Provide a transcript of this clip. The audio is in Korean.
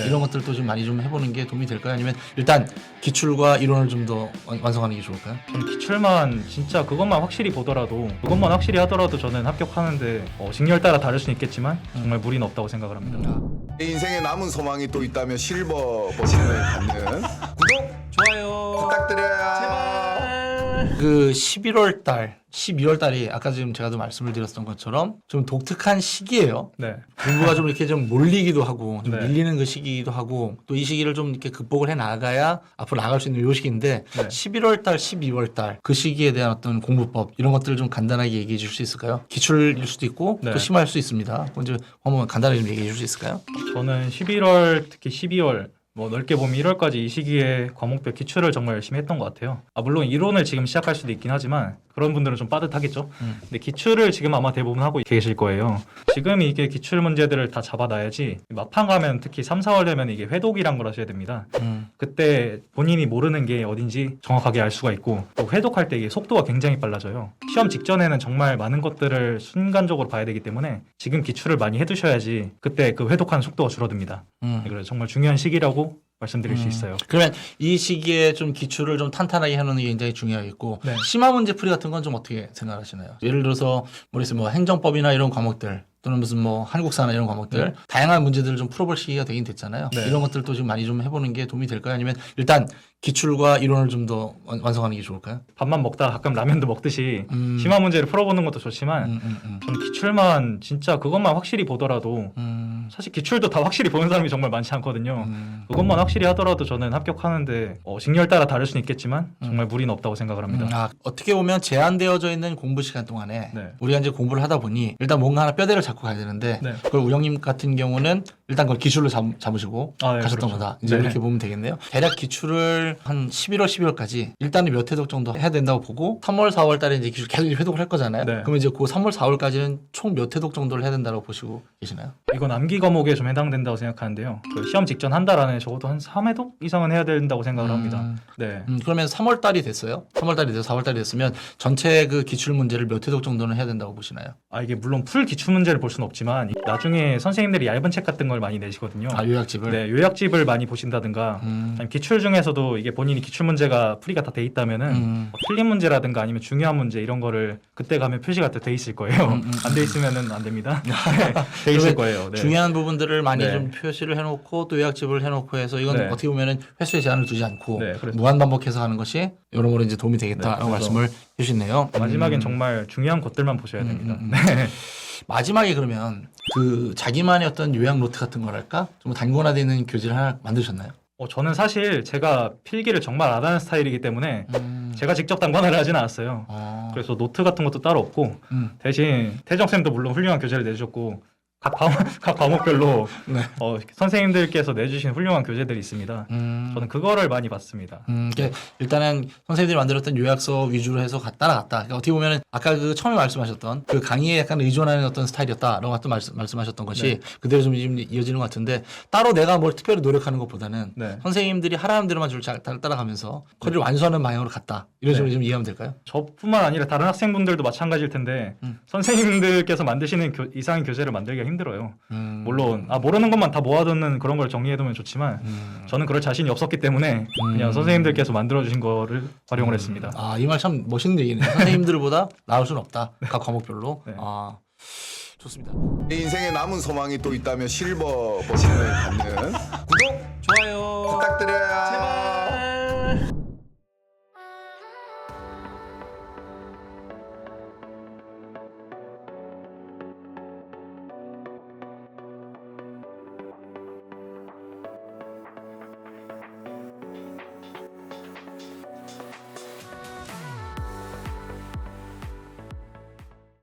네. 이런 것들도 좀 많이 좀 해보는 게 도움이 될까요? 아니면 일단 기출과 이론을 좀 더 완성하는 게 좋을까요? 전 기출만 진짜 그것만 확실히 보더라도 그것만 확실히 하더라도 저는 합격하는데 어, 직렬 따라 다를 수는 있겠지만 정말 무리는 없다고 생각을 합니다. 내 인생에 남은 소망이 또 있다면 실버 버튼을 받는 구독 좋아요. 부탁드려요. 그 11월 달, 12월 달이 아까 지금 제가 도 말씀을 드렸던 것처럼 좀 독특한 시기예요. 네. 공부가 좀 이렇게 좀 몰리기도 하고 좀 네. 밀리는 그 시기이기도 하고 또 이 시기를 좀 이렇게 극복을 해 나가야 앞으로 나갈 수 있는 요 시기인데 네. 11월 달, 12월 달 그 시기에 대한 어떤 공부법 이런 것들을 좀 간단하게 얘기해 줄 수 있을까요? 기출일 수도 있고 네. 또 심할 수 있습니다. 먼저 한번 간단하게 좀 얘기해 줄 수 있을까요? 저는 11월 특히 12월 뭐 넓게 보면 1월까지 이 시기에 과목별 기출을 정말 열심히 했던 것 같아요. 아 물론 이론을 지금 시작할 수도 있긴 하지만 그런 분들은 좀 빠듯하겠죠. 음. 근데 기출을 지금 아마 대부분 하고 계실 거예요. 지금 이게 기출 문제들을 다 잡아놔야지 막판 가면 특히 3, 4월 되면 이게 회독이란 걸 하셔야 됩니다. 음. 그때 본인이 모르는 게 어딘지 정확하게 알 수가 있고 또 회독할 때 이게 속도가 굉장히 빨라져요. 시험 직전에는 정말 많은 것들을 순간적으로 봐야 되기 때문에 지금 기출을 많이 해두셔야지 그때 그 회독하는 속도가 줄어듭니다. 음. 그래서 정말 중요한 시기라고 말씀드릴 수 음. 있어요. 그러면 이 시기에 좀 기출을 좀 탄탄하게 해놓는 게 굉장히 중요하겠고 네. 심화 문제 풀이 같은 건 좀 어떻게 생각하시나요? 예를 들어서 모르겠어요 뭐 행정법이나 이런 과목들 또는 무슨 뭐 한국사나 이런 과목들 네. 다양한 문제들을 좀 풀어볼 시기가 되긴 됐잖아요. 네. 이런 것들도 좀 많이 좀 해보는 게 도움이 될까요? 아니면 일단 기출과 이론을 좀 더 완성하는 게 좋을까요? 밥만 먹다가 가끔 라면도 먹듯이 음. 심화 문제를 풀어보는 것도 좋지만 음, 음, 음. 전 기출만 진짜 그것만 확실히 보더라도 음, 사실 기출도 다 확실히 보는 사람이 정말 많지 않거든요. 음. 그것만 확실히 하더라도 저는 합격하는데 어, 직렬 따라 다를 수는 있겠지만 정말 무리는 없다고 생각을 합니다. 음, 아, 어떻게 보면 제한되어져 있는 공부 시간 동안에 네. 우리가 이제 공부를 하다 보니 일단 뭔가 하나 뼈대를 잡고 가야 되는데 네. 그걸 우영님 같은 경우는 일단 그걸 기출로 잡, 잡으시고 아, 네, 가셨던 그렇죠. 거다. 이제 네. 이렇게 보면 되겠네요. 대략 기출을 한 11월, 12월까지 일단은 몇 회독 정도 해야 된다고 보고 3월, 4월 달에 이제 기출 계속 회독을 할 거잖아요. 네. 그러면 이제 그 3월, 4월까지는 총 몇 회독 정도를 해야 된다고 보시고 계시나요? 이건 암기 과목에 좀 해당된다고 생각하는데요. 그 시험 직전 한 달 안에 적어도 한 3회독 이상은 해야 된다고 생각을 합니다. 음, 네. 음, 그러면 3월 달이 됐어요. 3월 달이 돼서 4월 달이 됐으면 전체 그 기출 문제를 몇 회독 정도는 해야 된다고 보시나요? 아 이게 물론 풀 기출 문제를 볼 수는 없지만 나중에 선생님들이 얇은 책 같은 걸 많이 내시거든요. 아, 요약집을. 네, 요약집을 많이 보신다든가 음, 아니면 기출 중에서도 이게 본인이 기출 문제가 풀이가 다 돼 있다면은 음. 틀린 문제라든가 아니면 중요한 문제 이런 거를 그때 가면 표시가 다 돼 있을 거예요. 음, 음, 안돼 있으면은 안 됩니다. 네, 돼 있을 거예요. 네. 중요한 부분들을 많이 네. 좀 표시를 해놓고 또 요약집을 해놓고 해서 이건 네. 어떻게 보면은 횟수에 제한을 두지 않고 네, 무한 반복해서 하는 것이 여러모로 이제 도움이 네, 되겠다라고 그래서- 말씀을 해주시네요. 마지막엔 음, 정말 중요한 것들만 보셔야 됩니다. 음, 음. 네. 마지막에 그러면 그 자기만의 어떤 요약 노트 같은 거랄까 좀 단권화되어 있는 교재를 하나 만드셨나요? 어, 저는 사실 제가 필기를 정말 안 하는 스타일이기 때문에 음. 제가 직접 단권화를 하진 않았어요. 어. 그래서 노트 같은 것도 따로 없고 음. 대신 태정쌤도 물론 훌륭한 교재를 내주셨고 각, 과목, 각 과목별로 네. 어, 선생님들께서 내주신 훌륭한 교재들이 있습니다. 음. 저는 그거를 많이 봤습니다. 음, 이게 일단은 선생님들이 만들었던 요약서 위주로 해서 가- 따라갔다. 그러니까 어떻게 보면은 아까 그 처음에 말씀하셨던 그 강의에 약간 의존하는 어떤 스타일이었다라고 또 말씀, 말씀하셨던 것이 네. 그대로 좀 지금 이어지는 것 같은데 따로 내가 뭘 특별히 노력하는 것보다는 네. 선생님들이 하라는 대로만 줄 따라가면서 커리를 완수하는 방향으로 갔다. 이런 네. 식으로 좀 이해하면 될까요? 저뿐만 아니라 다른 학생분들도 마찬가지일 텐데 음. 선생님들께서 만드시는 교- 이상의 교재를 만들기가 힘들어요. 음. 물론 아, 모르는 것만 다 모아두는 그런 걸 정리해두면 좋지만 음. 저는 그럴 자신이 없었기 때문에 음. 그냥 선생님들께서 만들어주신 거를 활용을 했습니다. 아, 이 말 참 멋있는 얘기네요. 선생님들보다 나을 수는 없다. 각 과목별로. 네. 아, 좋습니다. 내 인생에 남은 소망이 또 있다면 실버 버튼을 받는